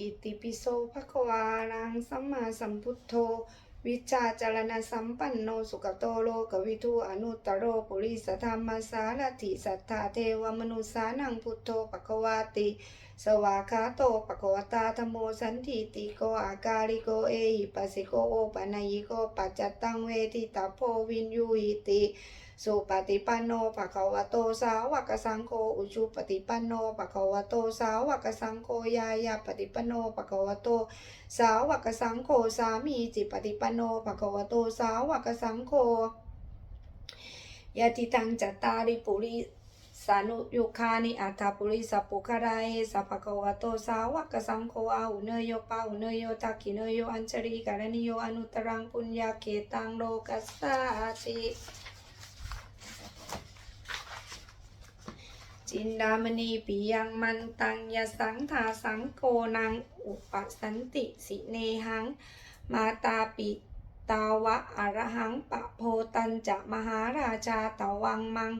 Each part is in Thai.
อิติปิโสภะคะวารังสัมมาสัมพุทโธ วิชาจารณสัมปันโนสุขโตโลกวิทูอนุตตโรปุริสธรรมสารถิสัทธาเทวมนุสานังพุทโธภะคะวาติ สวากขาโตภะคะวตาธโมสันทิติโกอากาลิโกเอหิปัสสิโกโอปะนยิโกปัจจตังเวทิตาโพวินยูหิติ สุปฏิปันโนภะคะวะโตสาวกสังโฆอุชุปฏิปันโนภะคะวะโตสาวกสังโฆยายาปฏิปันโนภะคะวะโต สาวกสังโฆสามีจิปฏิปันโนภะคะวะโตสาวกสังโฆยะติตังจัตตาริปุริสานุยุคานิอัตถปุริสัพุคาราเอสัพพะคะวะโตสาวกสังโฆอาหุเนยโยปาหุเนยโยทักขิเนยโยอัญชริการณิโยอนุตรังปุญญาเกตังโลกัสสาติ จินดามณีปิยังมันตังยสังทาสังโกนังอุปสันติสิเนหัง มาตาปิตาวะอรหังปะโพตันจะมหาราชาตวังมัง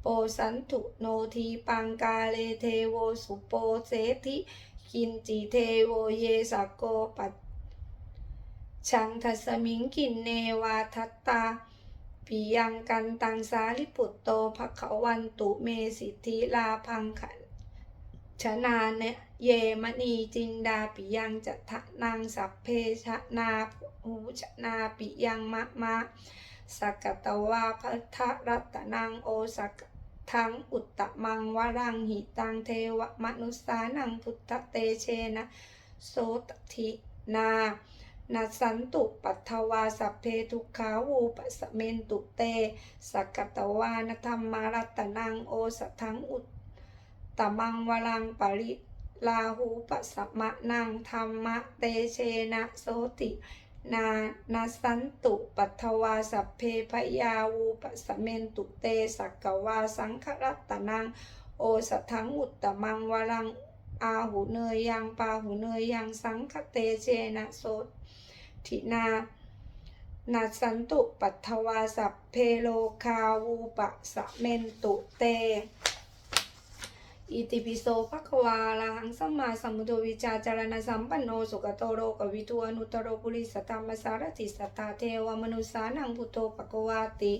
โปสันตุโนทีปังกาเลเทโวสุโปเสธิกินจิเทโวเยสกโกปัชังทัสมิงกินเนวาทัตตา ปิยังกันตังสาลิปุตโตภะควันตุเมสิทธิลาพังขันชนาเนเยมณีจินดาปิยังจัตถะนางสัพเพชนาหูชนาปิยังมะมะสกกตวาพัทธรัตนังโอสักทังอุตตะมังวรังหิตังเทวมนุสสานังพุทธเตเชนะโสตทินา นัสันตุปัทวาสัพเพทุกขาวูปสเมนตุเตสักกตวานธรรมารัตนังโอสทังอุตตมังวลังปริลาหูปสมะนังธรรมะเตเชนะโสตินานัสันตุปัทวาสัพเพพยาวูปสเมนตุเตสักกวาสังครัตนังโอสทังอุตตมังวลังอาหูเนยยังปาหูเนยยังสังคเตเชนะโส ทินานัสสันตุปัทวาสัพเพโลคาวูปะสะเมนตุเต อิติปิโสภควาอะระหังสัมมาสัมพุทโธวิชาจารณสัมปันโนสุขโตโรกวิทูอนุตโรปุริสธรรมสารติสัทธาเทวมนุสานังพุโธภควาติ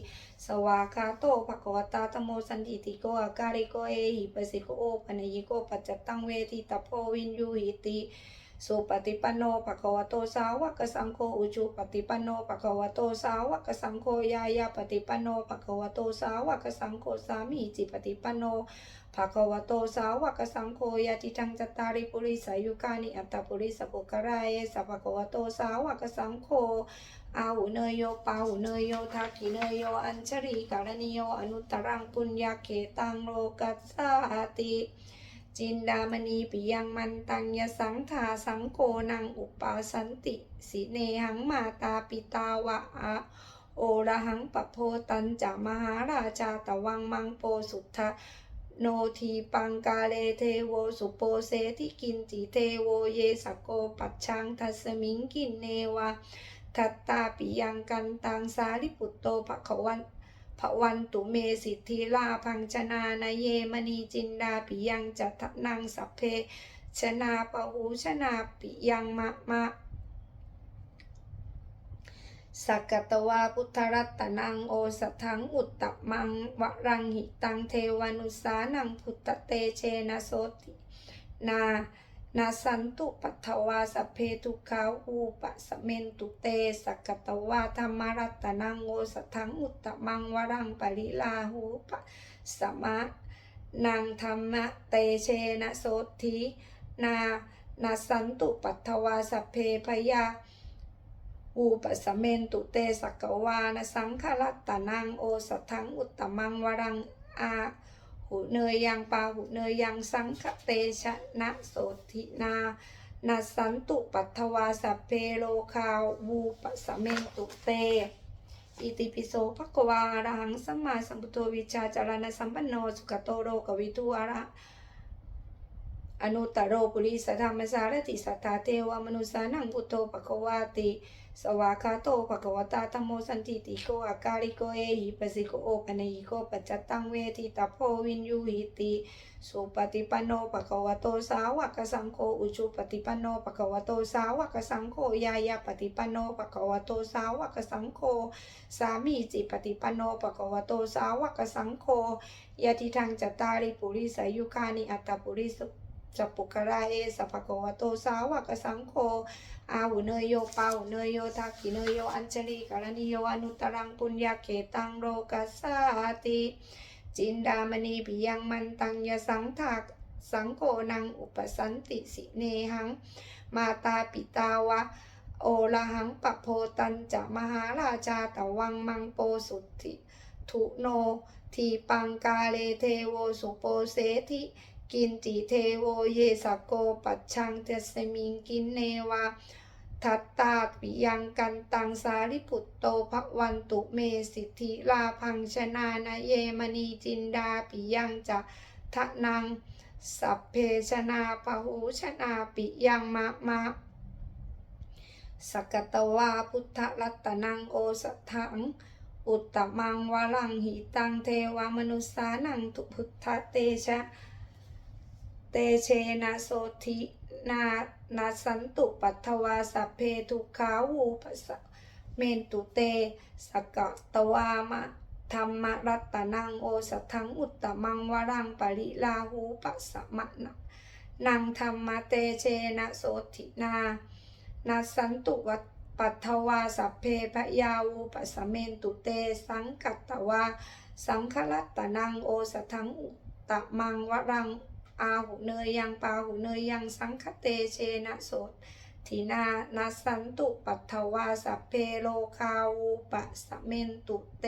สวากขาโตภควตาธโมสันติติโกอาการิโกเอหิปสิโกโอปะนยิโกปัจจตังเวทิตาโพวินยูหิติ สุปฏิปันโนภะคะวะโตสาวกสังโฆอุจุปฏิปันโนภะคะวะโตสาวกสังโฆยายาปฏิปันโนภะคะวะโตสาวกสังโฆสามีจิปฏิปันโนภะคะวะโตสาวกสังโฆยะติทังจตาริปุริสายุกานิอัตตปุริสปุกะราเยสัพพะคะวะโตสาวกสังโฆอาหุเนยโยปาหุเนยโยทักขิเนยโยอัญชริการณิโยอนุตตรังปุญญาเขตังโลกัสสาติ จินดามณีปิยังมันตังยสังทาสังโกนังอุปาสันติ สิเนหังมาตาปิตาวะอะโอระหังปะโพตันจะมหาราชาตะวังมังโปสุทธะโนทีปังกาเลเทโวสุโปเสทิกินจิเทโวเยสโกปัจชังทัสมิงกินเนวะทัตตาปิยังกันตังสาลิปุตโตภคะวัน พระวันตุเมสิทธิลาพังชนานาเยมณีจินดาปิยังจัตนังสัพเพชนาปะหูชนาปิยังมะมะสักกตวาพุทธรัตนังโอสถังอุตตมังวรังหิตังเทวานุสานังพุทธเตเชนะโสตินา นาสันตุปัทวาสเพทุขาอูปะสเมนตุเตสักกตวาธรรมรัตนังโอสถังอุตตมังวรังปริลาหูปะสมะนางธรรมะเตเชนะโสทินานาสันตุปัทวาสเพพยาอูปสเมนตุเตสักวานสังฆรัตนังโอสถังอุตตมังวรังอา หูเนยยังปาหูเนยยังสังคเตชะนะโสธินานาสันตุปัทวาสัพเพโลคาวูปสเมตุเต อิติปิโสภะควาอระหังสัมมาสัมพุทโววิชาจารณสัมปันโนสุขโตโรกวิทูอาระ อนุตตรโรปุริสธรรมสารติสัทธาเทวมนุสานังพุทโธปะควาติ สวากาโตภะคะวตาธัมโมสันติติโกอากาลิโกเอหิปสิโกโอปะเนหิโกปัจจตังเวทิตาโพวินยูหิติสุปฏิปันโนภะคะวโตสาวกสังโฆอุชุปฏิปันโนภะคะวโตสาวกสังโฆยายาปฏิปันโนภะคะวโตสาวกสังโฆสามีจิปฏิปันโนภะคะวโตสาวกสังโฆยะทิทังจตาริปุริสายุคานิอัตตปุริส จัปปุกราเอสภะคะวโตสาวกสังโฆอาหุเนยโยปาหุเนยโยทักขิเนยโยอัญชลีกรณิโยอนุตรังปุญญาเกตังโรกัสสาติจินดามณีปิยังมันตังยสังทักสังโกนังอุปสันติสิเนหัง มาตาปิตาวะ โอละหังปะโพตันจะมหาราชาตวังมังโปสุทธิ ทุโน ทีปังกาเลเทโวสุโปเสธิ กินติเทโวเยสโกปัจชังเตสมิงกินเนวาทัตตาปิยังกันตังสาริปุตโตภวันตุเมสิทธิลาพังชนานาเยมณีจินดาปิยังจะทะนังสัพเพชนาปหูชนาปิยังมะมะสกตวาพุทธรัตนังโอสถัง อุตตมังวรังหิตังเทวามนุสสานังทุพุทธเตชะ เตเชนะโสธินานาสันตุปัทวาสัพเพทุขาวูปสเมนตุเตสกะตวามะธรรมรัตนังโอสัทังอุตตมังวรังปริลาหูปัสมะนะนังธรรมเตเชนะโสธินานาสันตุวัปัทวาสัพเพพยาวูปสเมนตุเตสังกัตตวาสังคลัตตนังโอสัทังอุตตมังวรัง อาหุเนยยังปาหุเนยยังสังคเตเชนะโสตทินานาสันตุปัทวาสัพเพโลคาวูปะสะเมนตุเต